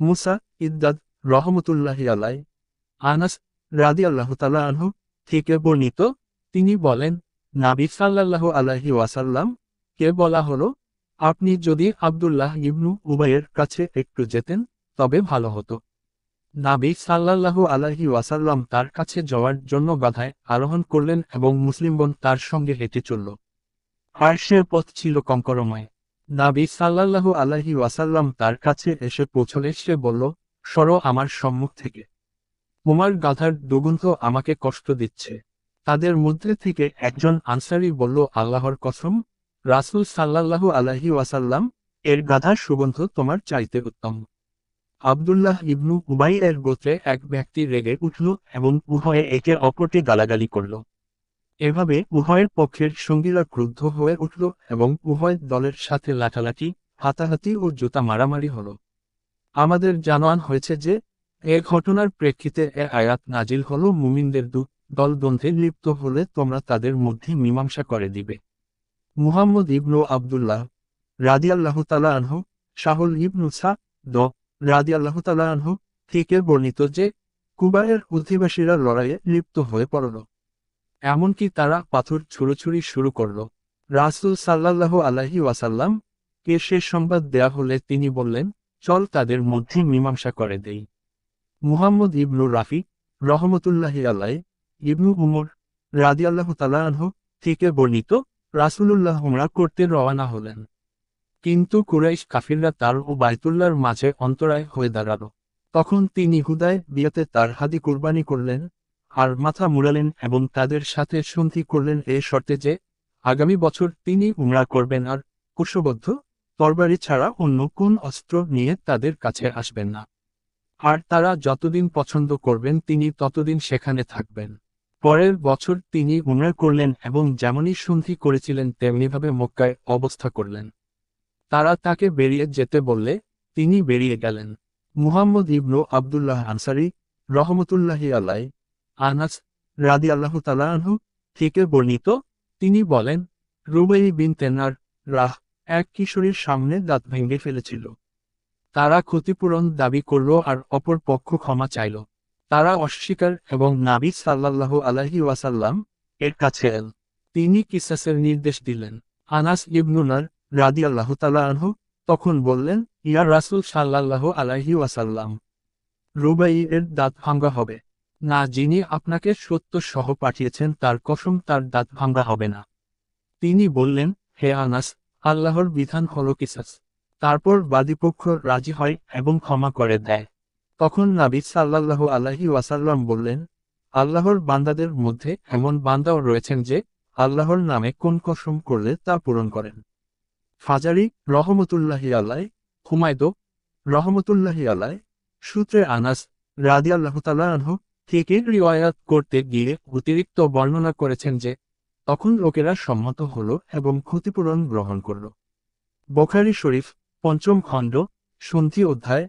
মুসা ইদ্দাদ রহমতুল্লাহি আলাই আনাস রাদি আল্লাহ তালা আনহু থেকে বর্ণিত। তিনি বলেন, নাবি সাল্লাল্লাহু আলাহি ওয়াসাল্লাম, কে বলা হলো, আপনি যদি আব্দুল্লাহ ইবনু উবাইয়ের কাছে একটু যেতেন, তবে ভালো হতো। নাবি সাল্লাল্লাহু আলাহি ওয়াসাল্লাম তার কাছে যাওয়ার জন্য বাধায় আরোহণ করলেন এবং মুসলিমগণ তার সঙ্গে হেঁটে চলল। আর সে পথ ছিল কঙ্করময়। নাবি সাল্লাল্লাহু আলাহি ওয়াসাল্লাম তার কাছে এসে পৌঁছলে সে বলল, সরো আমার সম্মুখ থেকে। তোমার গাধার দুগুন্ত আমাকে কষ্ট দিচ্ছে। তাদের মধ্যে থেকে একজন আনসারি বলল, আল্লাহর কসম, রাসূল সাল্লাল্লাহু আলাহি ওয়াসাল্লাম, এর গাধার সুগন্ধ তোমার চাইতে উত্তম। আবদুল্লাহ ইবনু উবাই এর গোত্রে এক ব্যক্তি রেগে উঠল এবং উভয়ে একে অপরকে গালাগালি করল। এভাবে উভয়ের পক্ষের সঙ্গীরা ক্রুদ্ধ হয়ে উঠল এবং উভয় দলের সাথে লাঠালাঠি, হাতাহাতি ও জুতা মারামারি হল। আমাদের জানান হয়েছে যে, এ ঘটনার প্রেক্ষিতে এ আয়াত নাজিল হল। মুমিনদের দু দলদ্বন্দ্বে লিপ্ত হলে তোমরা তাদের মধ্যে মীমাংসা করে দিবে। মুহাম্মদ ইবনু আবদুল্লাহ রাদিয়াল্লাহ তালা আনহু, শাহুল ইবনু সা দ তালা আনহু থেকে বর্ণিত যে, কুবায়ের অধিবাসীরা লড়াইয়ে লিপ্ত হয়ে পড়ল। এমনকি তারা পাথর ছুড়োছুড়ি শুরু করল। রাসুল সাল্লাল্লাহু আলাহি ওয়াসাল্লাম কে সে সংবাদ দেয়া হলে তিনি বললেন, চল তাদের মধ্যে মীমাংসা করে দেই। মুহাম্মদ ইবনু রাফি রহমতুল্লাহি আল্লাহ ইবনু উমর রাদিয়াল্লাহ তালা আনহু থেকে বর্ণিত, রাসুলুল্লাহ হুমরা করতে রওয়ানা হলেন। কিন্তু কুরাইশ কাফিররা তার ও বাইতুল্লার মাঝে অন্তরায় হয়ে দাঁড়াল। তখন তিনি হুদায় বিয়াতে তার হাদি কুরবানি করলেন আর মাথা মুড়ালেন এবং তাদের সাথে সন্ধি করলেন এ শর্তে যে, আগামী বছর তিনি উমরা করবেন আর কুশবদ্ধ তরবারি ছাড়া অন্য কোন অস্ত্র নিয়ে তাদের কাছে আসবেন না। আর তারা যতদিন পছন্দ করবেন তিনি ততদিন সেখানে থাকবেন। পরের বছর তিনি উমরা করলেন এবং যেমনই সন্ধি করেছিলেন তেমনিভাবে মক্কায় অবস্থা করলেন। তারা তাকে বেরিয়ে যেতে বললে তিনি বেরিয়ে গেলেন। মুহাম্মদ ইবনু আবদুল্লাহ আনসারি রহমতুল্লাহি আল্লাহ আনাস রাদি আল্লাহ তালাহু থেকে বর্ণিত, তিনি বলেন, রুবাই বিন তেনার রাহ এক কিশোরীর সামনে দাঁত ভেঙে ফেলেছিল। তারা ক্ষতিপূরণ দাবি করল আর অপর পক্ষ ক্ষমা চাইল। তারা অস্বীকার এবং নাবি সাল্লাল্লাহু আলাহি ওয়াসাল্লাম এর কাছে এল। তিনি কিসাসের নির্দেশ দিলেন। আনাস ইবনুনার রাদি আল্লাহ তালাহু তখন বললেন, ইয়া রাসুল সাল্লাল্লাহু আলাহি ওয়াসাল্লাম রুবাই এর দাঁত ভাঙ্গা হবে। না যিনি আপনাকে সত্য সহ পাঠিয়েছেন তার কসম তার দাঁত ভাঙ্গা হবে না। তিনি বললেন, হে আনাস, আল্লাহর বিধান হল কিসাস। তারপর বাদীপক্ষ রাজি হয় এবং ক্ষমা করে দেয়। তখন নাবিদ সাল্লাল্লাহু আল্লাহি ওয়াসাল্লাম বললেন, আল্লাহর বান্দাদের মধ্যে এমন বান্দাও রয়েছেন যে, আল্লাহর নামে কোন কসম করলে তা পূরণ করেন। ফাজারি রহমতুল্লাহি আল্লাহ হুমায়দো রহমতুল্লাহি আল্লাহ সূত্রে আনাস রাদিয়াল্লাহু তাআলা আনহু থেকে রিওয়ায়াত করতে গিয়ে অতিরিক্ত বর্ণনা করেছেন যে, তখন লোকেরা সম্মত হল এবং ক্ষতিপূরণ গ্রহণ করল। বখারি শরীফ, পঞ্চম খণ্ড, সন্ধি অধ্যায়